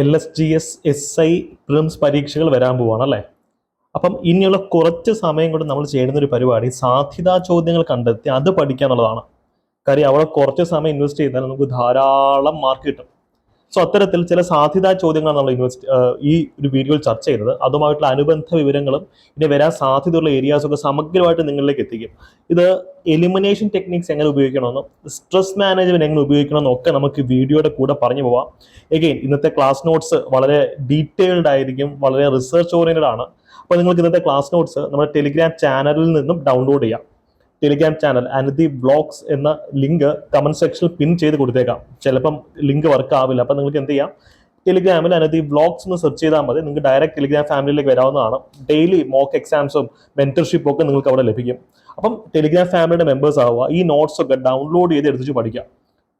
L S G S S I prelims പരീക്ഷകൾ വരാൻ പോവാണ് അല്ലേ? അപ്പം ഇനിയുള്ള കുറച്ച് സമയം കൊണ്ട് നമ്മൾ ചെയ്യുന്ന ഒരു പരിപാടി സാധ്യതാ ചോദ്യങ്ങൾ കണ്ടെത്തി അത് പഠിക്കുക എന്നുള്ളതാണ്. കാര്യം അവിടെ കുറച്ച് സമയം ഇൻവെസ്റ്റ് ചെയ്താൽ നമുക്ക് ധാരാളം മാർക്ക് കിട്ടും. സോ അത്തരത്തിൽ ചില സാധ്യതാ ചോദ്യങ്ങളാണ് നമ്മൾ യൂണിവേഴ്സിറ്റി ഈ ഒരു വീഡിയോയിൽ ചർച്ച ചെയ്തത്. അതുമായിട്ടുള്ള അനുബന്ധ വിവരങ്ങളും ഇനി വരാൻ സാധ്യതയുള്ള ഏരിയാസൊക്കെ സമഗ്രമായിട്ട് നിങ്ങളിലേക്ക് എത്തിക്കും. ഇത് എലിമിനേഷൻ ടെക്നിക്സ് എങ്ങനെ ഉപയോഗിക്കണമെന്നും സ്ട്രെസ് മാനേജ്മെന്റ് എങ്ങനെ ഉപയോഗിക്കണമെന്നും ഒക്കെ നമുക്ക് വീഡിയോയുടെ കൂടെ പറഞ്ഞു പോവാം. എഗെയിൻ ഇന്നത്തെ ക്ലാസ് നോട്ട്സ് വളരെ ഡീറ്റെയിൽഡ് ആയിരിക്കും വളരെ റിസർച്ച് ഓറിയന്റഡ് ആണ്. അപ്പോൾ നിങ്ങൾക്ക് ഇന്നത്തെ ക്ലാസ് നോട്ട്സ് നമ്മുടെ ടെലിഗ്രാം ചാനലിൽ നിന്നും ഡൗൺലോഡ് ചെയ്യാം. ടെലിഗ്രാം ചാനൽ അനധി ബ്ലോഗ്സ് എന്ന ലിങ്ക് കമന്റ് സെക്ഷനിൽ പിൻ ചെയ്ത് കൊടുത്തേക്കാം. ചിലപ്പം ലിങ്ക് വർക്ക് ആവില്ല. അപ്പം നിങ്ങൾക്ക് എന്ത് ചെയ്യാം? ടെലിഗ്രാമിൽ അനധി വ്ളോഗ്സ് എന്ന് സെർച്ച് ചെയ്താൽ മതി. നിങ്ങൾക്ക് ഡയറക്റ്റ് ടെലിഗ്രാം ഫാമിലിയിലേക്ക് വരാവുന്നതാണ്. ഡെയിലി മോക്ക് എക്സാംസും മെന്റർഷിപ്പും ഒക്കെ നിങ്ങൾക്ക് അവിടെ ലഭിക്കും. അപ്പം ടെലിഗ്രാം ഫാമിലിയുടെ മെമ്പേഴ്സ് ആവുക. ഈ നോട്ട്സ് ഒക്കെ ഡൗൺലോഡ് ചെയ്ത് എടുത്തിട്ട് പഠിക്കാം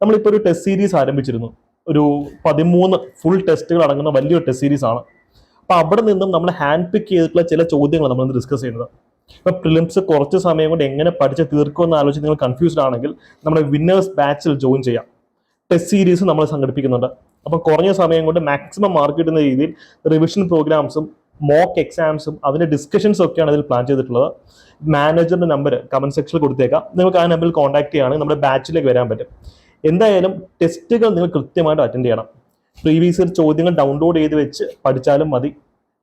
നമ്മളിപ്പോൾ ഒരു ടെസ്റ്റ് സീരീസ് ആരംഭിച്ചിരുന്നു. ഒരു പതിമൂന്ന് ഫുൾ ടെസ്റ്റുകൾ അടങ്ങുന്ന വലിയൊരു ടെസ്റ്റ് സീരീസ് ആണ്. അപ്പൊ അവിടെ നിന്നും നമ്മൾ ഹാൻഡ് പിക്ക് ചെയ്തിട്ടുള്ള ചില ചോദ്യങ്ങൾ നമ്മൾ ഡിസ്കസ് ചെയ്യുന്നത്. ഇപ്പൊ പ്രിലിംസ് കുറച്ച് സമയം കൊണ്ട് എങ്ങനെ പഠിച്ച് തീർക്കുമെന്ന് ആലോചിച്ച് നിങ്ങൾ കൺഫ്യൂസ്ഡ് ആണെങ്കിൽ നമ്മുടെ വിന്നേഴ്സ് ബാച്ചിൽ ജോയിൻ ചെയ്യാം. ടെസ്റ്റ് സീരീസ് നമ്മൾ സംഘടിപ്പിക്കുന്നുണ്ട്. അപ്പൊ കുറഞ്ഞ സമയം കൊണ്ട് മാക്സിമം മാർക്ക് കിട്ടുന്ന രീതിയിൽ റിവിഷൻ പ്രോഗ്രാംസും മോക്ക് എക്സാംസും അതിന്റെ ഡിസ്കഷൻസും ഒക്കെയാണ് ഇതിൽ പ്ലാൻ ചെയ്തിട്ടുള്ളത്. മാനേജറിന്റെ നമ്പർ കമന്റ് സെക്ഷനിൽ കൊടുത്തേക്കാം. നിങ്ങൾക്ക് ആ നമ്പറിൽ കോൺടാക്ട് ചെയ്യുകയാണെങ്കിൽ നമ്മുടെ ബാച്ചിലേക്ക് വരാൻ പറ്റും. എന്തായാലും ടെസ്റ്റുകൾ നിങ്ങൾ കൃത്യമായിട്ട് അറ്റൻഡ് ചെയ്യണം. പ്രീവിയസ് ഇയർ ചോദ്യങ്ങൾ ഡൗൺലോഡ് ചെയ്ത് വെച്ച് പഠിച്ചാലും മതി.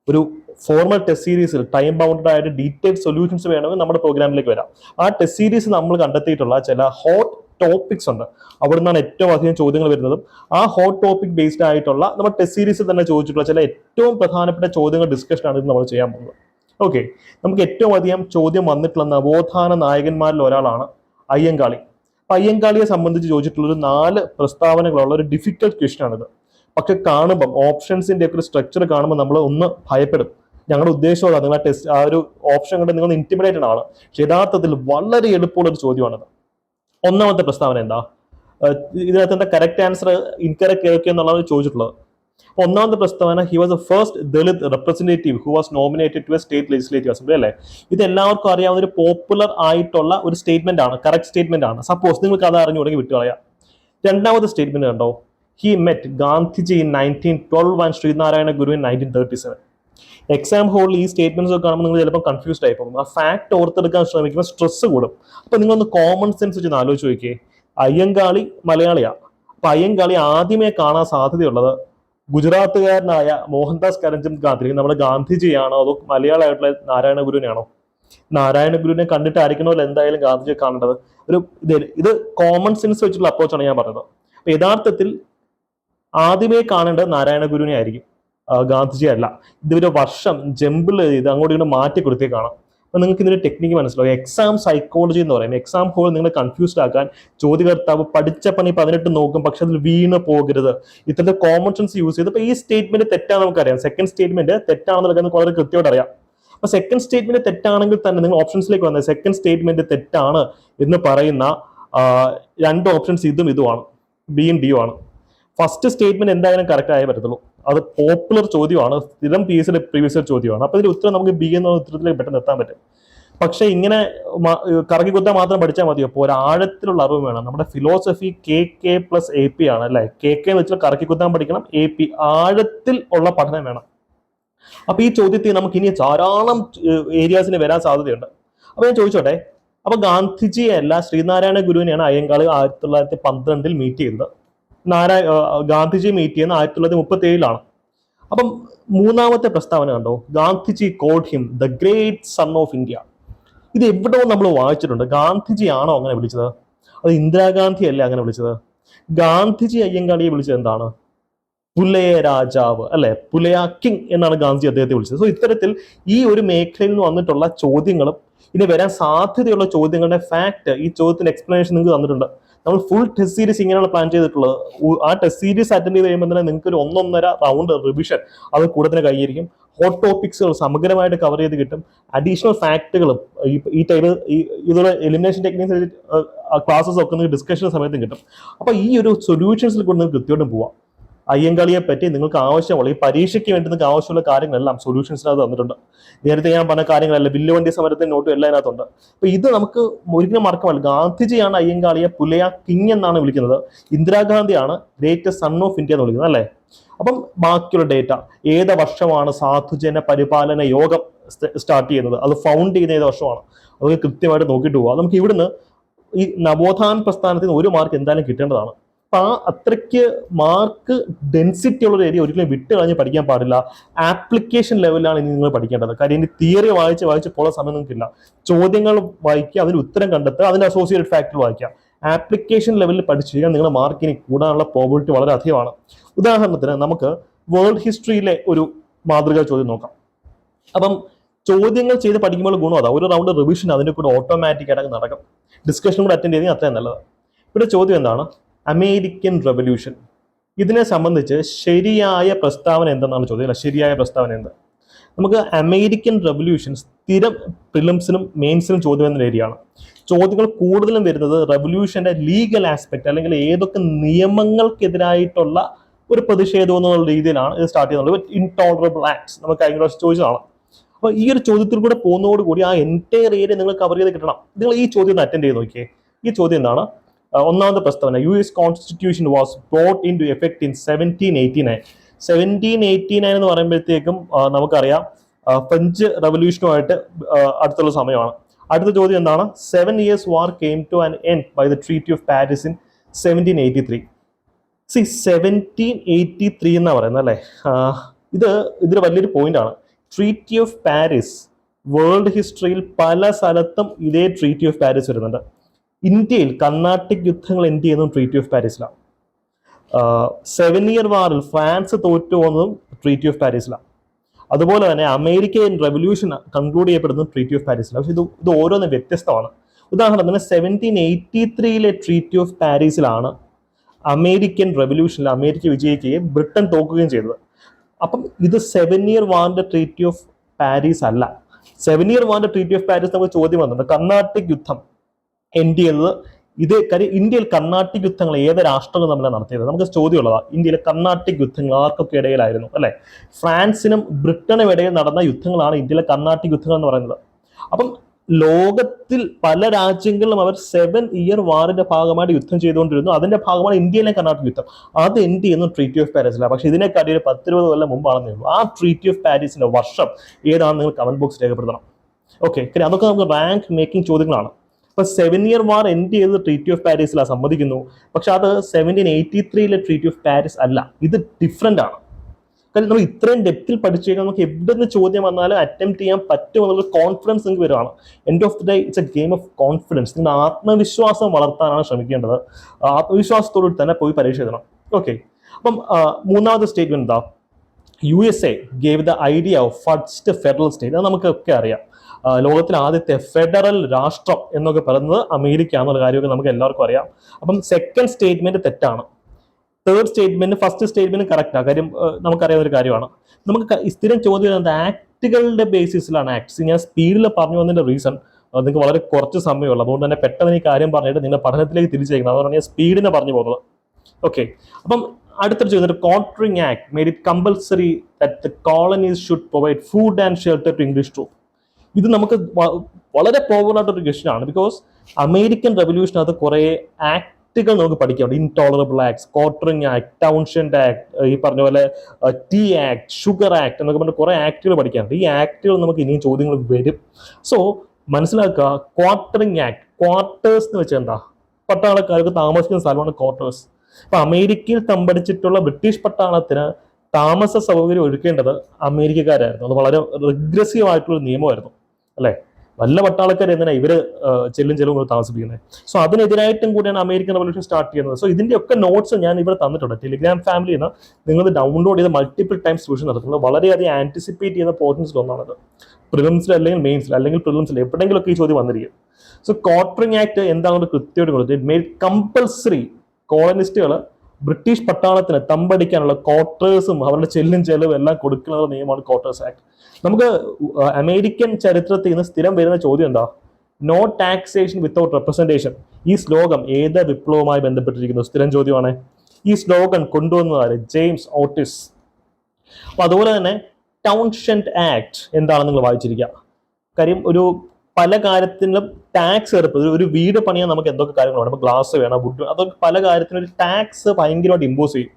ഒരു ഫോർമൽ ടെസ്റ്റ് സീരീസിൽ ടൈം ബൗണ്ടഡ് ആയിട്ട് ഡീറ്റെയിൽഡ് സൊല്യൂഷൻസ് വേണമെങ്കിൽ നമ്മുടെ പ്രോഗ്രാമിലേക്ക് വരാം. ആ ടെസ്റ്റ് സീരീസ് നമ്മൾ കണ്ടെത്തിയിട്ടുള്ള ചില ഹോട്ട് ടോപ്പിക്സ് ഉണ്ട്. അവിടെ നിന്നാണ് ഏറ്റവും അധികം ചോദ്യങ്ങൾ വരുന്നതും. ആ ഹോട്ട് ടോപ്പിക് ബേസ്ഡ് ആയിട്ടുള്ള നമ്മൾ ടെസ്റ്റ് സീരീസിൽ തന്നെ ചോദിച്ചിട്ടുള്ള ചില ഏറ്റവും പ്രധാനപ്പെട്ട ചോദ്യങ്ങൾ ഡിസ്കഷൻ ആണ് ഇത് നമ്മൾ ചെയ്യാൻ പോകുന്നത്. ഓക്കെ നമുക്ക് ഏറ്റവും അധികം ചോദ്യം വന്നിട്ടുള്ള നവോത്ഥാന നായകന്മാരിൽ ഒരാളാണ് അയ്യങ്കാളി. അപ്പൊ അയ്യങ്കാളിയെ സംബന്ധിച്ച് ചോദിച്ചിട്ടുള്ള ഒരു നാല് പ്രസ്താവനകളുള്ള ഒരു ഡിഫിക്കൽട്ട് ക്വസ്റ്റൻ ആണിത്. പക്ഷെ കാണുമ്പം ഓപ്ഷൻസിന്റെ ഒക്കെ ഒരു സ്ട്രക്ചർ കാണുമ്പോൾ നമ്മൾ ഒന്ന് ഭയപ്പെടും. ഞങ്ങളുടെ ഉദ്ദേശം അതാണ് നിങ്ങൾ ടെസ്റ്റ് ആ ഒരു ഓപ്ഷൻ കണ്ട് നിങ്ങൾ ഇന്റിമിഡേറ്റഡ് ആണ് പക്ഷെ യഥാർത്ഥത്തിൽ വളരെ എളുപ്പമുള്ള ഒരു ചോദ്യമാണത്. ഒന്നാമത്തെ പ്രസ്താവന എന്താ? ഇതിനകത്ത് എന്താ കറക്റ്റ് ആൻസർ ഇൻകറക്റ്റ് ഏതൊക്കെ എന്നുള്ളത് ചോദിച്ചിട്ടുള്ളത്. ഒന്നാമത്തെ പ്രസ്താവന he was the first Dalit representative who was nominated to a state legislative assembly അല്ലേ? ഇത് എല്ലാവർക്കും അറിയാവുന്ന ഒരു പോപ്പുലർ ആയിട്ടുള്ള ഒരു സ്റ്റേറ്റ്മെന്റ് ആണ് കറക്റ്റ് സ്റ്റേറ്റ്മെന്റ് ആണ്. സപ്പോസ് നിങ്ങൾക്ക് അത് അറിഞ്ഞു തുടങ്ങി വിട്ടു കളയാം രണ്ടാമത്തെ സ്റ്റേറ്റ്മെന്റ് കണ്ടോ? He met Gandhiji in nineteen twelve and Sree Narayana Guru in nineteen thirty seven exam ഹോളിൽ ഈ സ്റ്റേറ്റ്മെന്റ്സ് ഒക്കെ കാണുമ്പോൾ നിങ്ങൾ ചിലപ്പോൾ കൺഫ്യൂസ്ഡ് ആയി പോകും ആ ഫാക്ട് ഓർത്തെടുക്കാൻ ശ്രമിക്കുമ്പോൾ സ്ട്രെസ് കൂടും. അപ്പൊ നിങ്ങളൊന്ന് കോമൺ സെൻസ് വെച്ച് ആലോചിച്ച് നോക്കിയേ. അയ്യങ്കാളി മലയാളിയാണ് അപ്പൊ അയ്യങ്കാളി ആദ്യമേ കാണാൻ സാധ്യതയുള്ളത് ഗുജറാത്തുകാരനായ മോഹൻദാസ് കരംചന്ദ് ഗാന്ധി നമ്മുടെ ഗാന്ധിജിയാണോ അതോ മലയാളമായിട്ടുള്ള നാരായണ ഗുരുവിനെയാണോ? നാരായണ ഗുരുവിനെ കണ്ടിട്ടായിരിക്കണമല്ലോ എന്തായാലും ഗാന്ധിജിയെ കാണേണ്ടത്? ഒരു ഇത് ഇത് കോമൺ സെൻസ് വെച്ചിട്ടുള്ള അപ്രോച്ചാണ് ഞാൻ പറഞ്ഞത്. യഥാർത്ഥത്തിൽ ആദ്യമേ കാണേണ്ടത് നാരായണ ഗുരുവിനെ ആയിരിക്കും ഗാന്ധിജി അല്ല. ഇതൊരു വർഷം ജമ്പിൾ ചെയ്ത് അങ്ങോട്ട് ഇങ്ങോട്ട് മാറ്റി കൊടുത്തേ കാണാം. അപ്പൊ നിങ്ങൾക്ക് ഇതിന്റെ ടെക്നിക്ക് മനസ്സിലാവും. എക്സാം സൈക്കോളജി എന്ന് പറയുന്നത് എക്സാം ഹോൾ നിങ്ങളെ കൺഫ്യൂസ്ഡ് ആക്കാൻ ചോദ്യകർത്താവ് പഠിച്ച പണി പതിനെട്ട് നോക്കും പക്ഷെ അതിൽ വീണ് പോകരുത്. ഇത്തരത്തിൽ കോമൺ സെൻസ് യൂസ് ചെയ്ത് ഈ സ്റ്റേറ്റ്മെന്റ് തെറ്റാണെന്ന് നമുക്കറിയാം. സെക്കൻഡ് സ്റ്റേറ്റ്മെന്റ് തെറ്റാണെന്ന് വളരെ കൃത്യമായിട്ട് അറിയാം. അപ്പൊ സെക്കൻഡ് സ്റ്റേറ്റ്മെന്റ് തെറ്റാണെങ്കിൽ തന്നെ നിങ്ങൾ ഓപ്ഷൻസിലേക്ക് വന്നത് സെക്കൻഡ് സ്റ്റേറ്റ്മെന്റ് തെറ്റാണ് എന്ന് പറയുന്ന രണ്ട് ഓപ്ഷൻസ് ഇതും ഇതുമാണ്. ബിയും ഡിയും ആണ്. ഫസ്റ്റ് സ്റ്റേറ്റ്മെന്റ് എന്തായാലും കറക്റ്റ് ആയേ പറ്റത്തുള്ളൂ. അത് പോപ്പുലർ ചോദ്യമാണ്. സ്ഥിരം പി എസ് പ്രീവിയസ് ചോദ്യമാണ്. അപ്പൊ ഇതിന്റെ ഉത്തരം നമുക്ക് ബി എന്ന ഉത്തരത്തിലേക്ക് പെട്ടെന്ന് എത്താൻ പറ്റും. പക്ഷെ ഇങ്ങനെ കറക്കി കുത്താൻ മാത്രം പഠിച്ചാൽ മതിയോ? അപ്പോൾ ഒരാഴത്തിലുള്ള അറിവ് വേണം. നമ്മുടെ philosophy K K plus A P ആണ് അല്ലെ? കെ കെ എന്ന് വെച്ചാൽ കറക്കി കുത്താൻ പഠിക്കണം എ പി ആഴത്തിൽ ഉള്ള പഠനം വേണം. അപ്പൊ ഈ ചോദ്യത്തിൽ നമുക്ക് ഇനി ധാരാളം ഏരിയാസിന് വരാൻ സാധ്യതയുണ്ട്. അപ്പൊ ഞാൻ ചോദിച്ചോട്ടെ? അപ്പൊ ഗാന്ധിജിയെ അല്ല ശ്രീനാരായണ ഗുരുവിനെയാണ് അയ്യങ്കാളി ആയിരത്തി തൊള്ളായിരത്തി പന്ത്രണ്ടിൽ മീറ്റ് ചെയ്തത്. നാരായ ഗാന്ധിജി മീറ്റ് ചെയ്യുന്ന ആയിരത്തി തൊള്ളായിരത്തി മുപ്പത്തി ഏഴിലാണ് അപ്പം മൂന്നാമത്തെ പ്രസ്താവന കണ്ടോ? Gandhiji called him the great son of India ഇത് എവിടെയോ നമ്മൾ വായിച്ചിട്ടുണ്ട്? ഗാന്ധിജി ആണോ അങ്ങനെ വിളിച്ചത്? അത് ഇന്ദിരാഗാന്ധി അല്ലേ അങ്ങനെ വിളിച്ചത്? ഗാന്ധിജി അയ്യങ്കാളിയെ വിളിച്ചത് എന്താണ്? പുലയ രാജാവ് അല്ലെ? പുലയ കിങ് എന്നാണ് ഗാന്ധി അദ്ദേഹത്തെ വിളിച്ചത്. സോ ഇത്തരത്തിൽ ഈ ഒരു മേഖലയിൽ നിന്ന് വന്നിട്ടുള്ള ചോദ്യങ്ങളും ഇനി വരാൻ സാധ്യതയുള്ള ചോദ്യങ്ങളുടെ ഫാക്ട് ഈ ചോദ്യത്തിന്റെ എക്സ്പ്ലനേഷൻ നിങ്ങൾക്ക് തന്നിട്ടുണ്ട്. നമ്മൾ ഫുൾ ടെസ്റ്റ് സീരീസ് ഇങ്ങനെയാണ് പ്ലാൻ ചെയ്തിട്ടുള്ളത്. ആ ടെസ്റ്റ് സീരീസ് അറ്റൻഡ് ചെയ്ത് കഴിയുമ്പോൾ തന്നെ നിങ്ങൾക്ക് ഒരു ഒന്നൊന്നര റൗണ്ട് റിവിഷൻ അത് കൂടെ തന്നെ കൈയിരിക്കും. ഹോട്ട് ടോപ്പിക്സുകൾ സമഗ്രമായിട്ട് കവർ ചെയ്ത് കിട്ടും. അഡീഷണൽ ഫാക്ടുകളും ഈ ടൈപ്പ് ഈ ഇതുള്ള എലിമിനേഷൻ ടെക്നിക്സ് ക്ലാസ്സസ് ഒക്കെ നിങ്ങൾക്ക് ഡിസ്കഷൻ സമയത്തും കിട്ടും. അപ്പൊ ഈ ഒരു സൊല്യൂഷൻസിൽ കൂടെ നിങ്ങൾക്ക് കൃത്യമായിട്ടും പോവാം. അയ്യങ്കാളിയെ പറ്റി നിങ്ങൾക്ക് ആവശ്യമുള്ള ഈ പരീക്ഷയ്ക്ക് വേണ്ടി നിങ്ങൾക്ക് ആവശ്യമുള്ള കാര്യങ്ങളെല്ലാം സൊല്യൂഷൻസിനകത്ത് തന്നിട്ടുണ്ട്. നേരത്തെ ഞാൻ പറഞ്ഞ കാര്യങ്ങളല്ല ബില്ലുവണ്ടി സമരത്തിന്റെ നോട്ടും എല്ലാം അതിനകത്തുണ്ട് അപ്പൊ ഇത് നമുക്ക് ഒരിക്കലും മറക്കമല്ല ഗാന്ധിജിയാണ് അയ്യങ്കാളിയെ പുലയ കിങ് എന്നാണ് വിളിക്കുന്നത്. ഇന്ദിരാഗാന്ധിയാണ് ഗ്രേറ്റ് സൺ ഓഫ് ഇന്ത്യ എന്ന് വിളിക്കുന്നത് അല്ലേ? അപ്പം ബാക്കിയുള്ള ഡേറ്റ ഏത് വർഷമാണ് സാധുജന പരിപാലന യോഗം സ്റ്റാർട്ട് ചെയ്യുന്നത്? അത് ഫൗണ്ട് ചെയ്യുന്ന ഏത് വർഷമാണ്? അതൊക്കെ കൃത്യമായിട്ട് നോക്കിയിട്ട് പോവാം. നമുക്ക് ഇവിടുന്ന് ഈ നവോത്ഥാന പ്രസ്ഥാനത്തിന് ഒരു മാർക്ക് എന്തായാലും കിട്ടേണ്ടതാണ്. അപ്പൊ ആ അത്രയ്ക്ക് മാർക്ക് ഡെൻസിറ്റി ഉള്ള ഒരു ഏരിയ ഒരിക്കലും വിട്ട് കളഞ്ഞ് പഠിക്കാൻ പാടില്ല. ആപ്ലിക്കേഷൻ ലെവലിലാണ് ഇനി നിങ്ങൾ പഠിക്കേണ്ടത്. കാര്യം ഇനി തിയറി വായിച്ച് വായിച്ച് പോകാൻ സമയം നിങ്ങൾക്കില്ല ചോദ്യങ്ങൾ വായിക്കുക അതിന് ഉത്തരം കണ്ടെത്തുക അതിന്റെ അസോസിയേറ്റഡ് ഫാക്ടർ വായിക്കുക. ആപ്ലിക്കേഷൻ ലെവലിൽ പഠിച്ചു കഴിഞ്ഞാൽ നിങ്ങളുടെ മാർക്ക് ഇനി കൂടാനുള്ള പ്രോബിലിറ്റി വളരെ അധികമാണ്. ഉദാഹരണത്തിന് നമുക്ക് വേൾഡ് ഹിസ്റ്ററിയിലെ ഒരു മാതൃകാ ചോദ്യം നോക്കാം. അപ്പം ചോദ്യങ്ങൾ ചെയ്ത് പഠിക്കുമ്പോൾ ഗുണം അതാ. ഒരു റൗണ്ട് റിവിഷൻ അതിന്റെ കൂടെ ഓട്ടോമാറ്റിക് ആയിട്ട് നടക്കും. ഡിസ്കഷൻ കൂടെ അറ്റൻഡ് ചെയ്തെങ്കിൽ അത്രയും നല്ലത്. ഇവിടെ ചോദ്യം എന്താണ്? American revolution. ഇതിനെ സംബന്ധിച്ച് ശരിയായ പ്രസ്താവന എന്തെന്നാണ് ചോദ്യം? അല്ല ശരിയായ പ്രസ്താവന എന്ത്? നമുക്ക് അമേരിക്കൻ റവല്യൂഷൻ സ്ഥിരം പ്രിലിംസിനും മെയിൻസിനും ചോദ്യം എന്ന ഏരിയയാണ് ചോദ്യങ്ങൾ കൂടുതലും വരുന്നത് റെവല്യൂഷന്റെ ലീഗൽ ആസ്പെക്ട് അല്ലെങ്കിൽ ഏതൊക്കെ നിയമങ്ങൾക്കെതിരായിട്ടുള്ള ഒരു പ്രതിഷേധം എന്നുള്ള രീതിയിലാണ് ഇത് സ്റ്റാർട്ട് ചെയ്യുന്നത്. ഇൻടോളറബിൾ ആക്ട്സ് നമുക്ക് കഴിഞ്ഞ പ്രാവശ്യം ചോദിച്ചതാണ്. അപ്പോൾ ഈ ഒരു ചോദ്യത്തിൽ കൂടെ പോകുന്നതോടുകൂടി ആ എന്റയർ ഏരിയ നിങ്ങൾ കവർ ചെയ്ത് കിട്ടണം. നിങ്ങൾ ഈ ചോദ്യം അറ്റൻഡ് ചെയ്ത് നോക്കിയേ. ഈ ചോദ്യം എന്താണ്? ഒന്നാമത്തെ പ്രസ്താവന U S constitution was brought into effect in seventeen eighty nine seventeen eighty nine എന്ന് പറയുമ്പോഴത്തേക്കും നമുക്കറിയാം ഫ്രഞ്ച് റവല്യൂഷനുമായിട്ട് അടുത്തുള്ള സമയമാണ്. അടുത്ത ചോദ്യം എന്താണ്? Seven years war came to an end by the treaty of Paris in seventeen eighty three C seventeen eighty three എന്നാണ് പറയുന്നത് അല്ലേ? ഇത് ഇതൊരു വലിയൊരു പോയിന്റ് ആണ്. ട്രീറ്റി ഓഫ് പാരീസ് വേൾഡ് ഹിസ്റ്ററിയിൽ പല സ്ഥലത്തും ഇതേ ട്രീറ്റി ഓഫ് പാരീസ് വരുന്നുണ്ട്. ഇന്ത്യയിൽ കർണാട്ടിക് യുദ്ധങ്ങൾ എന്ത് ചെയ്യുന്നതും ട്രീറ്റി ഓഫ് പാരീസിലാണ് സെവൻ ഇയർ വാറിൽ ഫ്രാൻസ് തോറ്റു പോകുന്നതും ട്രീറ്റി ഓഫ് പാരീസിലാണ് അതുപോലെ തന്നെ അമേരിക്കൻ റെവല്യൂഷൻ കൺക്ലൂഡ് ചെയ്യപ്പെടുന്നതും ട്രീറ്റി ഓഫ് പാരീസിലാണ് പക്ഷെ ഇത് ഇത് ഓരോന്നും വ്യത്യസ്തമാണ്. ഉദാഹരണത്തിന് സെവന്റീൻ എയ്റ്റി ത്രീയിലെ ട്രീറ്റി ഓഫ് പാരീസിലാണ് അമേരിക്കൻ റെവല്യൂഷനിൽ അമേരിക്ക വിജയിക്കുകയും ബ്രിട്ടൻ തോക്കുകയും ചെയ്തത്. അപ്പം ഇത് സെവൻ ഇയർ വാറിന്റെ ട്രീറ്റി ഓഫ് പാരീസ് അല്ല. സെവൻ ഇയർ വാറിന്റെ ട്രീറ്റി ഓഫ് പാരീസ് നമുക്ക് ചോദ്യം വന്നിട്ടുണ്ട്. കർണാട്ടിക് യുദ്ധം എൻഡ് ചെയ്തത് ഇത് കാര്യം ഇന്ത്യയിൽ കർണാട്ടിക് യുദ്ധങ്ങൾ ഏത് രാഷ്ട്രങ്ങൾ തമ്മിലാണ് നടത്തിയത്? നമുക്ക് ചോദ്യമുള്ളതാ. ഇന്ത്യയിലെ കർണാട്ടിക് യുദ്ധങ്ങൾ ആർക്കൊക്കെ ഇടയിലായിരുന്നു? അല്ലെ? ഫ്രാൻസിനും ബ്രിട്ടനും ഇടയിൽ നടന്ന യുദ്ധങ്ങളാണ് ഇന്ത്യയിലെ കർണാട്ടിക് യുദ്ധങ്ങൾ എന്ന് പറയുന്നത്. അപ്പം ലോകത്തിൽ പല രാജ്യങ്ങളിലും അവർ സെവൻ ഇയർ വാറിന്റെ ഭാഗമായിട്ട് യുദ്ധം ചെയ്തുകൊണ്ടിരുന്നു. അതിന്റെ ഭാഗമാണ് ഇന്ത്യയിലെ കർണാട്ടിക് യുദ്ധം. അത് എൻഡ് ചെയ്യുന്നു ട്രീറ്റി ഓഫ് പാരീസിലാണ് പക്ഷെ ഇതിനെക്കാട്ടി ഒരു പത്തിരുപത് കൊല്ലം മുമ്പാണെന്ന് തോന്നുന്നു ആ ട്രീറ്റി ഓഫ് പാരീസിന്റെ വർഷം ഏതാണെന്ന് നിങ്ങൾ കമന്റ് ബോക്സ് രേഖപ്പെടുത്തണം. ഓക്കെ അതൊക്കെ നമുക്ക് റാങ്ക് മേക്കിംഗ് ചോദ്യങ്ങളാണ്. ഇപ്പൊ സെവൻ ഇയർ വാർ എൻഡ് ചെയ്തത് ട്രീറ്റി ഓഫ് പാരീസിലാണ് സമ്മതിക്കുന്നു. പക്ഷെ അത് സെവന്റീൻ എയ്റ്റി ത്രീയിലെ ട്രീറ്റി ഓഫ് പാരീസ് അല്ല. ഇത് ഡിഫറെന്റ് ആണ്. കാര്യം നമ്മൾ ഇത്രയും ഡെപ്തിൽ പഠിച്ചു കഴിഞ്ഞാൽ നമുക്ക് എവിടെ നിന്ന് ചോദ്യം വന്നാലും അറ്റംപ്റ്റ് ചെയ്യാൻ പറ്റുമെന്നുള്ള കോൺഫിഡൻസ് നിങ്ങൾക്ക് വരുവാണ് end of the day it's a game of confidence നിങ്ങൾ ആത്മവിശ്വാസം വളർത്താനാണ് ശ്രമിക്കേണ്ടത്. ആത്മവിശ്വാസത്തോടുകൂടി തന്നെ പോയി പരീക്ഷ എഴുതണം. ഓക്കെ അപ്പം മൂന്നാമത്തെ സ്റ്റേറ്റ്മെന്റ് എന്താ? U S A gave the idea of first federal state അത് നമുക്കൊക്കെ അറിയാം. ലോകത്തിലെ ആദ്യത്തെ ഫെഡറൽ രാഷ്ട്രം എന്നൊക്കെ പറയുന്നത് അമേരിക്ക എന്നുള്ള കാര്യമൊക്കെ നമുക്ക് എല്ലാവർക്കും അറിയാം. അപ്പം സെക്കൻഡ് സ്റ്റേറ്റ്മെന്റ് തെറ്റാണ്. Third statement first statement correct ആ. കാര്യം നമുക്കറിയാവുന്ന ഒരു കാര്യമാണ്. നമുക്ക് സ്ഥിരം ചോദ്യം ആക്ടുകളുടെ ബേസിസിലാണ് ആക്ട്സ് ഞാൻ സ്പീഡിൽ പറഞ്ഞു വന്നതിന്റെ റീസൺ നിങ്ങൾക്ക് വളരെ കുറച്ച് സമയമുള്ളൂ. അതുകൊണ്ട് തന്നെ പെട്ടെന്ന് ഈ കാര്യം പറഞ്ഞിട്ട് നിങ്ങളുടെ പഠനത്തിലേക്ക് തിരിച്ചേക്കുന്നത് അതുകൊണ്ട് ഞാൻ സ്പീഡിനെ പറഞ്ഞു പോകുന്നത്. ഓക്കെ അപ്പം അടുത്തൊരു ചോദ്യം. Quartering act made it compulsory that the colonies should provide food and shelter to English troop ഇത് നമുക്ക് വളരെ പോപ്പുലർ ആയിട്ടൊരു ക്വസ്റ്റ്യൻ ആണ്. ബിക്കോസ് അമേരിക്കൻ റെവല്യൂഷൻ റെവല്യൂഷനകത്ത് കുറെ ആക്ടുകൾ നമുക്ക് പഠിക്കാറുണ്ട് intolerable act quartering act Townshend act ഈ പറഞ്ഞ പോലെ ടീ ആക്ട് ഷുഗർ ആക്ട് എന്നൊക്കെ പറഞ്ഞ കുറെ ആക്ടുകൾ പഠിക്കാറുണ്ട് ഈ ആക്ടുകൾ നമുക്ക് ഇനിയും ചോദ്യങ്ങൾ വരും. സോ മനസ്സിലാക്കുക ക്വാർട്ടറിംഗ് ആക്ട് ക്വാർട്ടേഴ്സ് എന്ന് വെച്ചാൽ എന്താ? പട്ടാളക്കാർക്ക് താമസിക്കുന്ന സ്ഥലമാണ് ക്വാർട്ടേഴ്സ് അപ്പൊ അമേരിക്കയിൽ തമ്പടിച്ചിട്ടുള്ള ബ്രിട്ടീഷ് പട്ടാളത്തിന് താമസ സൗകര്യം ഒരുക്കേണ്ടത് അമേരിക്കക്കാരായിരുന്നു. അത് വളരെ റിഗ്രസീവ് ആയിട്ടുള്ള ഒരു നിയമമായിരുന്നു. അല്ലെ? വല്ല പട്ടാളക്കാർ എന്തിനാ ഇവർ ചെല്ലും ചെല്ലും താമസിപ്പിക്കുന്നത് സോ അതിനെതിരായിട്ടും കൂടിയാണ് അമേരിക്കൻ റവല്യൂഷൻ സ്റ്റാർട്ട് ചെയ്യുന്നത്. സോ ഇതിന്റെ ഒക്കെ നോട്ട്സ് ഞാൻ ഇവിടെ തന്നിട്ടുണ്ട്. ടെലിഗ്രാം ഫാമിലിയിൽ നിന്ന് നിങ്ങൾ ഡൗൺലോഡ് ചെയ്ത് മൾട്ടിപ്പിൾ ടൈംസ് ട്യൂഷൻ നടത്തുന്നത് വളരെയധികം ആന്റിസിപ്പേറ്റ് ചെയ്യുന്ന പോർഷൻസിൽ ഒന്നാണത്. പ്രിലിംസിൽ അല്ലെങ്കിൽ മെയിൻസിൽ അല്ലെങ്കിൽ പ്രിലിംസിൽ എവിടെയെങ്കിലുമൊക്കെ ഈ ചോദ്യം വന്നിരിക്കും. സോ കോട്ടറിംഗ് ആക്ട് എന്താണെന്ന് കൃത്യമായിട്ട് കൊടുത്തു ഇറ്റ് മെയ്ഡ് കമ്പൽസറി കോളനിസ്റ്റുകൾ ബ്രിട്ടീഷ് പട്ടാളത്തിന് തമ്പടിക്കാനുള്ള ക്വാർട്ടേഴ്സും അവരുടെ ചെല്ലും ചെലവും എല്ലാം കൊടുക്കുന്ന നിയമമാണ് ക്വാർട്ടേഴ്സ് ആക്ട്. നമുക്ക് അമേരിക്കൻ ചരിത്രത്തിൽ നിന്ന് സ്ഥിരം വരുന്ന ചോദ്യം എന്താ? നോ ടാക്സേഷൻ വിത്തൗട്ട് റെപ്രസെന്റേഷൻ ഈ ശ്ലോകം ഏത് വിപ്ലവവുമായി ബന്ധപ്പെട്ടിരിക്കുന്നു? സ്ഥിരം ചോദ്യമാണ്. ഈ ശ്ലോകൻ കൊണ്ടുവന്നതാര് ജെയിംസ് ഓട്ടിസ്. അപ്പൊ അതുപോലെ തന്നെ ടൗൺഷൻ ആക്ട് എന്താണെന്ന് നിങ്ങൾ വായിച്ചിരിക്കുക. കാര്യം ഒരു പല കാര്യത്തിനും ടാക്സ് ഏർപ്പെടും ഒരു വീട് പണിയാൻ നമുക്ക് എന്തൊക്കെ കാര്യങ്ങൾ വേണം? ഗ്ലാസ് വേണം വുഡ് അതൊക്കെ പല കാര്യത്തിനും ഒരു ടാക്സ് ഭയങ്കരമായിട്ട് ഇമ്പോസ് ചെയ്യും.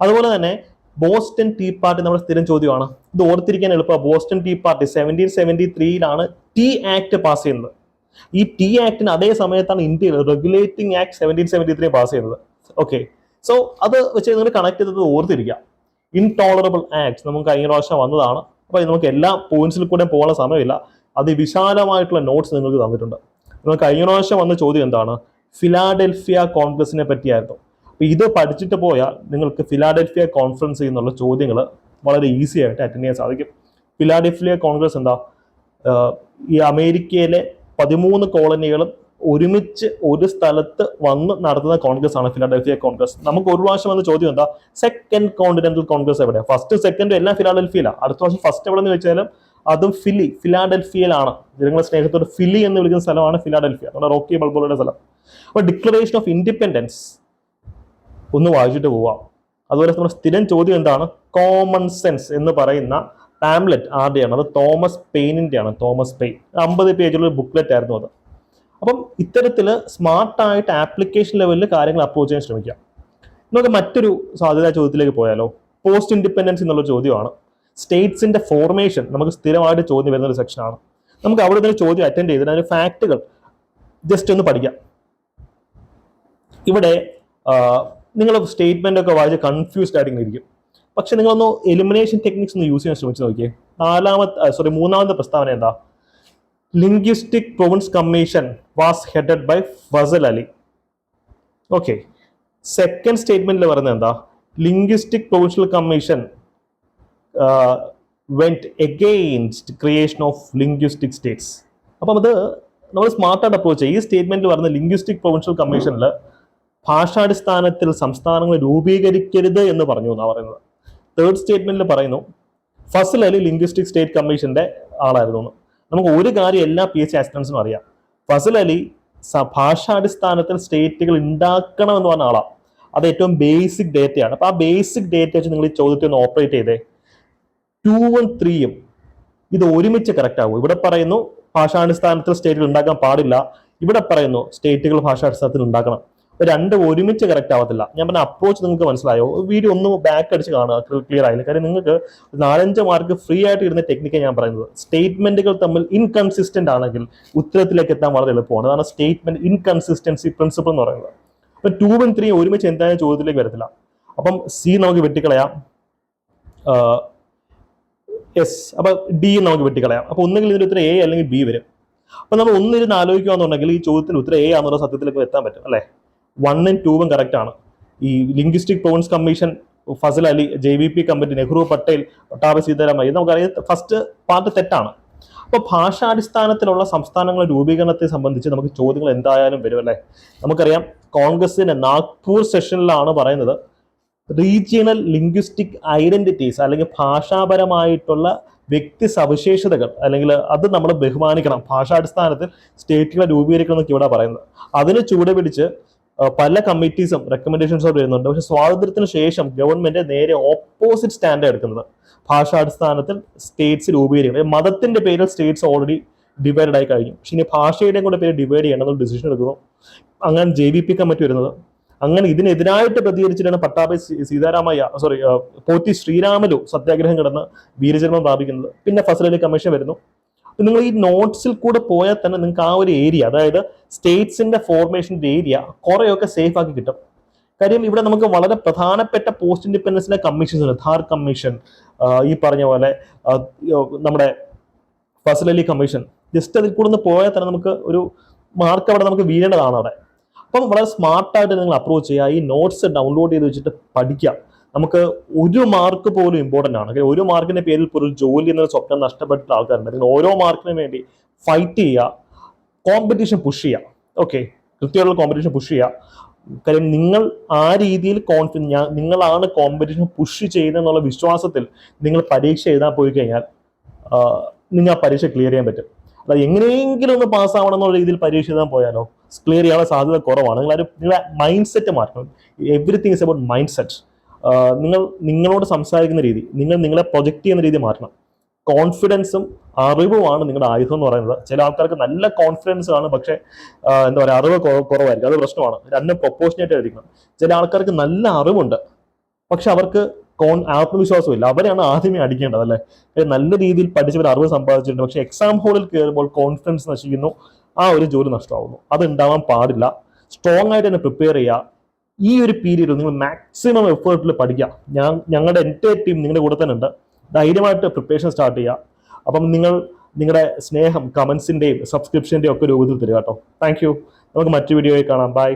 അതുപോലെ തന്നെ ബോസ്റ്റൺ ടീ പാർട്ടി നമ്മുടെ സ്ഥിരം ചോദ്യമാണ്. ഇത് ഓർത്തിരിക്കാൻ എളുപ്പമാണ്. Boston tea party seventeen seventy ത്രീയിലാണ് tea act pass ചെയ്യുന്നത്. ഈ ടീ ആക്ടിന് അതേ സമയത്താണ് ഇന്ത്യയിൽ regulating act seventeen seventy three pass ചെയ്യുന്നത്. ഓക്കെ സോ അത് വെച്ച് നിങ്ങൾ കണക്ട് ചെയ്തത് ഓർത്തിരിക്കുക. ഇൻടോളറബിൾ ആക്ട് നമുക്ക് കഴിഞ്ഞ പ്രാവശ്യം വന്നതാണ്. അപ്പോൾ നമുക്ക് എല്ലാ പോയിന്റ്സിൽ കൂടെ പോകാനുള്ള സമയമില്ല. അതിവിശാലമായിട്ടുള്ള നോട്ട്സ് നിങ്ങൾക്ക് തന്നിട്ടുണ്ട്. നിങ്ങൾ കഴിഞ്ഞ പ്രാവശ്യം വന്ന ചോദ്യം എന്താണ്? ഫിലാഡൽഫിയ കോൺഗ്രസിനെ പറ്റിയായിരുന്നു. അപ്പൊ ഇത് പഠിച്ചിട്ട് പോയാൽ നിങ്ങൾക്ക് ഫിലാഡൽഫിയ കോൺഫറൻസ് എന്നുള്ള ചോദ്യങ്ങൾ വളരെ ഈസി ആയിട്ട് അറ്റൻഡ് ചെയ്യാൻ സാധിക്കും. ഫിലാഡൽഫിയ കോൺഗ്രസ് എന്താ? ഈ അമേരിക്കയിലെ പതിമൂന്ന് കോളനികളും ഒരുമിച്ച് ഒരു സ്ഥലത്ത് വന്ന് നടത്തുന്ന കോൺഗ്രസ് ആണ് ഫിലാഡൽഫിയ കോൺഗ്രസ്. നമുക്ക് ഒരു പ്രാവശ്യം വന്ന ചോദ്യം എന്താ? സെക്കൻഡ് കോണ്ടിനെന്റൽ കോൺഗ്രസ് എവിടെയാണ് ഫസ്റ്റ് സെക്കൻഡ് എല്ലാം ഫിലാഡൽഫിയയിലാണ് അടുത്ത പ്രാവശ്യം ഫസ്റ്റ് എവിടെ എന്ന് വെച്ചാലും അതും ഫിലി ഫിലാഡൽഫിയയിലാണ്. ജനങ്ങളെ സ്നേഹത്തോട് ഫിലി എന്ന് വിളിക്കുന്ന സ്ഥലമാണ് ഫിലാഡൽഫിയ. നമ്മുടെ റോക്കി ബൾബോളയുടെ സ്ഥലം. അപ്പൊ ഡിക്ലറേഷൻ ഓഫ് ഇൻഡിപെൻഡൻസ് ഒന്ന് വായിച്ചിട്ട് പോവാം. അതുപോലെ നമ്മുടെ സ്ഥിരം ചോദ്യം എന്താണ്? കോമൺ സെൻസ് എന്ന് പറയുന്ന പാംലെറ്റ് ആരുടെയാണ്? അത് തോമസ് പെയിനിന്റെ ആണ് തോമസ് പെയിൻ. അമ്പത് പേജുള്ള ഒരു ബുക്ക്ലെറ്റ് ആയിരുന്നു അത്. അപ്പം ഇത്തരത്തിൽ സ്മാർട്ടായിട്ട് ആപ്ലിക്കേഷൻ ലെവലിൽ കാര്യങ്ങൾ അപ്രോച്ച് ചെയ്യാൻ ശ്രമിക്കാം. നമുക്ക് മറ്റൊരു സാധ്യതാ ചോദ്യത്തിലേക്ക് പോയാലോ? പോസ്റ്റ് ഇൻഡിപെൻഡൻസ് എന്നുള്ള ചോദ്യമാണ്. സ്റ്റേറ്റ്സിന്റെ ഫോർമേഷൻ നമുക്ക് സ്ഥിരമായിട്ട് ചോദ്യം വരുന്ന ഒരു സെക്ഷനാണ് നമുക്ക് അവിടെ നിന്ന് ചോദ്യം അറ്റൻഡ് ചെയ്തിട്ട് അതിന്റെ ഫാക്റ്റുകൾ ജസ്റ്റ് ഒന്ന് പഠിക്കാം. ഇവിടെ നിങ്ങൾ സ്റ്റേറ്റ്മെന്റ് ഒക്കെ വായിച്ച് കൺഫ്യൂസ്ഡ് ആയിട്ട് ഇരിക്കും. പക്ഷെ നിങ്ങളൊന്ന് എലിമിനേഷൻ ടെക്നിക്സ് ഒന്ന് യൂസ് ചെയ്യാൻ ശ്രമിച്ചു നോക്കിയേ. നാലാമത്തെ സോറി മൂന്നാമത്തെ പ്രസ്താവന എന്താ? Linguistic province commission was headed by Fazal Ali okay second സ്റ്റേറ്റ്മെന്റിൽ പറയുന്നത് എന്താ? Linguistic provincial commission went against creation of linguistic states അപ്പം അത് നമ്മൾ സ്മാർട്ടായിട്ട് അപ്രോച്ച് ഈ സ്റ്റേറ്റ്മെന്റിൽ പറഞ്ഞ ലിംഗ്വിസ്റ്റിക് പ്രൊവിൻഷ്യൽ കമ്മീഷനിൽ ഭാഷാടിസ്ഥാനത്തിൽ സംസ്ഥാനങ്ങൾ രൂപീകരിക്കരുത് എന്ന് പറഞ്ഞു എന്നാണ് പറയുന്നത്. തേർഡ് സ്റ്റേറ്റ്മെന്റിൽ പറയുന്നു ഫസൽ അലി ലിംഗ്വിസ്റ്റിക് സ്റ്റേറ്റ് കമ്മീഷന്റെ ആളായിരുന്നു. നമുക്ക് ഒരു കാര്യം എല്ലാ പി എച്ച് അസിസ്റ്റൻസിനും അറിയാം. ഫസൽ അലി ഭാഷാടിസ്ഥാനത്തിൽ സ്റ്റേറ്റുകൾ ഉണ്ടാക്കണം എന്ന് പറഞ്ഞ ആളാണ് അത് ഏറ്റവും ബേസിക് ഡേറ്റയാണ് അപ്പൊ ആ ബേസിക് ഡേറ്റ വെച്ച് നിങ്ങൾ ഈ ചോദ്യത്തെ ഒന്ന് ഓപ്പറേറ്റ് ചെയ്തേ. ടൂവും ത്രീയും ഇത് ഒരുമിച്ച് കറക്റ്റ് ആകും. ഇവിടെ പറയുന്നു ഭാഷാടിസ്ഥാനത്തിൽ സ്റ്റേറ്റുകൾ ഉണ്ടാക്കാൻ പാടില്ല. ഇവിടെ പറയുന്നു സ്റ്റേറ്റുകൾ ഭാഷാടിസ്ഥാനത്തിൽ ഉണ്ടാക്കണം. രണ്ട് ഒരുമിച്ച് കറക്റ്റ് ആവത്തില്ല. ഞാൻ പറഞ്ഞ അപ്രോച്ച് നിങ്ങൾക്ക് മനസ്സിലായോ? വീഡിയോ ഒന്ന് ബാക്ക് അടിച്ച് കാണുക ക്ലിയർ ആയില്ല. കാര്യം നിങ്ങൾക്ക് നാലഞ്ച് മാർക്ക് ഫ്രീ ആയിട്ട് ഇടുന്ന ടെക്നിക്കാണ് ഞാൻ പറയുന്നത്. സ്റ്റേറ്റ്മെന്റുകൾ തമ്മിൽ ഇൻകൺസിസ്റ്റന്റ് ആണെങ്കിൽ ഉത്തരത്തിലേക്ക് എത്താൻ വളരെ എളുപ്പമാണ്. അതാണ് സ്റ്റേറ്റ്മെന്റ് ഇൻകൺസിസ്റ്റൻസി പ്രിൻസിപ്പിൾ എന്ന് പറയുന്നത്. അപ്പൊ ടൂവും ത്രീയും ഒരുമിച്ച് എന്തായാലും ചോദ്യത്തിലേക്ക് വരത്തില്ല. അപ്പം സി നമുക്ക് വെട്ടിക്കളയാം. എസ് അപ്പോൾ ഡി നമുക്ക് വെട്ടിക്കളയാം. അപ്പോൾ ഒന്നുകിൽ ഇതിന് ഉത്തരം എ അല്ലെങ്കിൽ ബി വരും. അപ്പോൾ നമ്മൾ ഒന്നിരുന്ന് ആലോചിക്കുകയാണെന്നുണ്ടെങ്കിൽ ഈ ചോദ്യത്തിൽ ഉത്തരം എ ആണെന്നുള്ള സത്യത്തിലേക്ക് എത്താൻ പറ്റും അല്ലേ? വണ്ണും ടൂവും കറക്റ്റ് ആണ്. ഈ linguistic province commission Fazal Ali J V P committee Nehru Patel ഒട്ടാബ Sitaramayya നമുക്കറിയാം ഫസ്റ്റ് പാർട്ട് തെറ്റാണ്. അപ്പോൾ ഭാഷാടിസ്ഥാനത്തിലുള്ള സംസ്ഥാനങ്ങളുടെ രൂപീകരണത്തെ സംബന്ധിച്ച് നമുക്ക് ചോദ്യങ്ങൾ എന്തായാലും വരും അല്ലേ? നമുക്കറിയാം കോൺഗ്രസിന്റെ നാഗ്പൂർ സെഷനിലാണ് പറയുന്നത്. റീജിയണൽ ലിംഗ്വിസ്റ്റിക് ഐഡന്റിറ്റീസ് അല്ലെങ്കിൽ ഭാഷാപരമായിട്ടുള്ള വ്യക്തി സവിശേഷതകൾ അല്ലെങ്കിൽ അത് നമ്മൾ ബഹുമാനിക്കണം. ഭാഷാടിസ്ഥാനത്തിൽ സ്റ്റേറ്റുകളെ രൂപീകരിക്കണം എന്നൊക്കെ ഇവിടെ പറയുന്നത്. അതിന് ചുവട് പിടിച്ച് പല കമ്മിറ്റീസും റെക്കമെൻഡേഷൻസും വരുന്നുണ്ട്. പക്ഷെ സ്വാതന്ത്ര്യത്തിന് ശേഷം ഗവൺമെന്റ് നേരെ ഓപ്പോസിറ്റ് സ്റ്റാൻഡ് എടുക്കുന്നത്. ഭാഷാടിസ്ഥാനത്തിൽ സ്റ്റേറ്റ്സ് രൂപീകരിക്കണം. മതത്തിന്റെ പേരിൽ സ്റ്റേറ്റ്സ് ഓൾറെഡി ഡിവൈഡ് ആയി കഴിഞ്ഞു. പക്ഷെ ഇനി ഭാഷയുടെയും കൂടെ പേര് ഡിവൈഡ് ചെയ്യണം എന്നുള്ള ഡിസിഷൻ എടുക്കുന്നു. അങ്ങനെ ജെ ബി പി കമ്മിറ്റി വരുന്നത്. അങ്ങനെ ഇതിനെതിരായിട്ട് പ്രതികരിച്ചിട്ടാണ് പട്ടാഭി സീതാരാമയ്യ സോറി പോറ്റി ശ്രീരാമലു സത്യാഗ്രഹം കിടന്ന് വീരചരമം പ്രാപിക്കുന്നത്. പിന്നെ ഫസൽ അലി കമ്മീഷൻ വരുന്നു. നിങ്ങൾ ഈ നോട്ട്സിൽ കൂടെ പോയാൽ തന്നെ നിങ്ങൾക്ക് ആ ഒരു ഏരിയ അതായത് സ്റ്റേറ്റ്സിന്റെ ഫോർമേഷന്റെ ഏരിയ കുറെയൊക്കെ സേഫ് ആക്കി കിട്ടും. കാര്യം ഇവിടെ നമുക്ക് വളരെ പ്രധാനപ്പെട്ട പോസ്റ്റ് ഇൻഡിപെൻഡൻസിലെ കമ്മീഷൻസ് ഉണ്ട്. ധാർ കമ്മീഷൻ ഈ പറഞ്ഞ പോലെ നമ്മുടെ ഫസൽ അലി കമ്മീഷൻ ജസ്റ്റ് അതിൽ കൂടെ ഒന്ന് പോയാൽ തന്നെ നമുക്ക് ഒരു മാർക്ക് അവിടെ നമുക്ക് വീഴേണ്ടതാണ് അവിടെ. അപ്പം വളരെ സ്മാർട്ടായിട്ട് നിങ്ങൾ അപ്രോച്ച് ചെയ്യുക. ഈ നോട്ട്സ് ഡൗൺലോഡ് ചെയ്ത് വെച്ചിട്ട് പഠിക്കുക. നമുക്ക് ഒരു മാർക്ക് പോലും ഇമ്പോർട്ടന്റ് ആണ്. ഒരു മാർക്കിന്റെ പേരിൽ ഒരു ജോലി എന്ന സ്വപ്നം നഷ്ടപ്പെട്ട ആൾക്കാരുണ്ട്. നിങ്ങൾ ഓരോ മാർക്കിനും വേണ്ടി ഫൈറ്റ് ചെയ്യുക. കോമ്പറ്റീഷൻ പുഷ് ചെയ്യുക. ഓക്കെ കൃത്യമായിട്ടുള്ള കോമ്പറ്റീഷൻ പുഷ് ചെയ്യുക. കാര്യം നിങ്ങൾ ആ രീതിയിൽ കോൺഫിഡൻ ഞാൻ നിങ്ങളാണ് കോമ്പറ്റീഷൻ പുഷ് ചെയ്യുന്നതെന്നുള്ള വിശ്വാസത്തിൽ നിങ്ങൾ പരീക്ഷ എഴുതാൻ പോയി കഴിഞ്ഞാൽ നിങ്ങൾ ആ പരീക്ഷ ക്ലിയർ ചെയ്യാൻ പറ്റും. അല്ല എങ്ങനെയെങ്കിലും ഒന്ന് പാസ്സാവണം എന്നുള്ള രീതിയിൽ പരീക്ഷ എഴുതാൻ പോയാലോ? ക്ലിയർ ചെയ്യാനുള്ള സാധ്യത കുറവാണ്. നിങ്ങൾ നിങ്ങളുടെ നിങ്ങളെ മൈൻഡ് സെറ്റ് മാറ്റണം. Everything is about mind set നിങ്ങൾ നിങ്ങളോട് സംസാരിക്കുന്ന രീതി നിങ്ങൾ നിങ്ങളെ പ്രൊജക്റ്റ് ചെയ്യുന്ന രീതി മാറ്റണം. കോൺഫിഡൻസും അറിവുമാണ് നിങ്ങളുടെ ആയുധം എന്ന് പറയുന്നത്. ചില ആൾക്കാർക്ക് നല്ല കോൺഫിഡൻസ് ആണ് പക്ഷേ എന്താ പറയുക അറിവ് കുറ- കുറവായിരിക്കും. അത് പ്രശ്നമാണ്. രണ്ടും പ്രൊപ്പോഷനായിട്ട് ആയിരിക്കണം ചില ആൾക്കാർക്ക് നല്ല അറിവുണ്ട് പക്ഷെ അവർക്ക് കോൺ ആത്മവിശ്വാസമില്ല. അവരാണ് ആദ്യമേ അടിക്കേണ്ടത് അല്ലേ? നല്ല രീതിയിൽ പഠിച്ചവർ അറിവ് സമ്പാദിച്ചിട്ടുണ്ട്. പക്ഷെ എക്സാം ഹോളിൽ കയറുമ്പോൾ കോൺഫിഡൻസ് നശിക്കുന്നു. ആ ഒരു ജോലി നഷ്ടമാവുന്നു. അത് ഉണ്ടാവാൻ പാടില്ല. സ്ട്രോങ് ആയിട്ട് തന്നെ പ്രിപ്പയർ ചെയ്യുക. ഈ ഒരു പീരീഡ് നിങ്ങൾ മാക്സിമം എഫേർട്ടിൽ പഠിക്കുക. ഞാൻ ഞങ്ങളുടെ എന്റെ ടീം നിങ്ങളുടെ കൂടെ തന്നെ ഉണ്ട്. ധൈര്യമായിട്ട് പ്രിപ്പറേഷൻ സ്റ്റാർട്ട് ചെയ്യുക. അപ്പം നിങ്ങൾ നിങ്ങളുടെ സ്നേഹം കമൻസിന്റെയും സബ്സ്ക്രിപ്ഷന്റെയും ഒക്കെ രൂപത്തിൽ തരിക കേട്ടോ. താങ്ക് യു നമുക്ക് മറ്റു വീഡിയോയിൽ കാണാം. ബൈ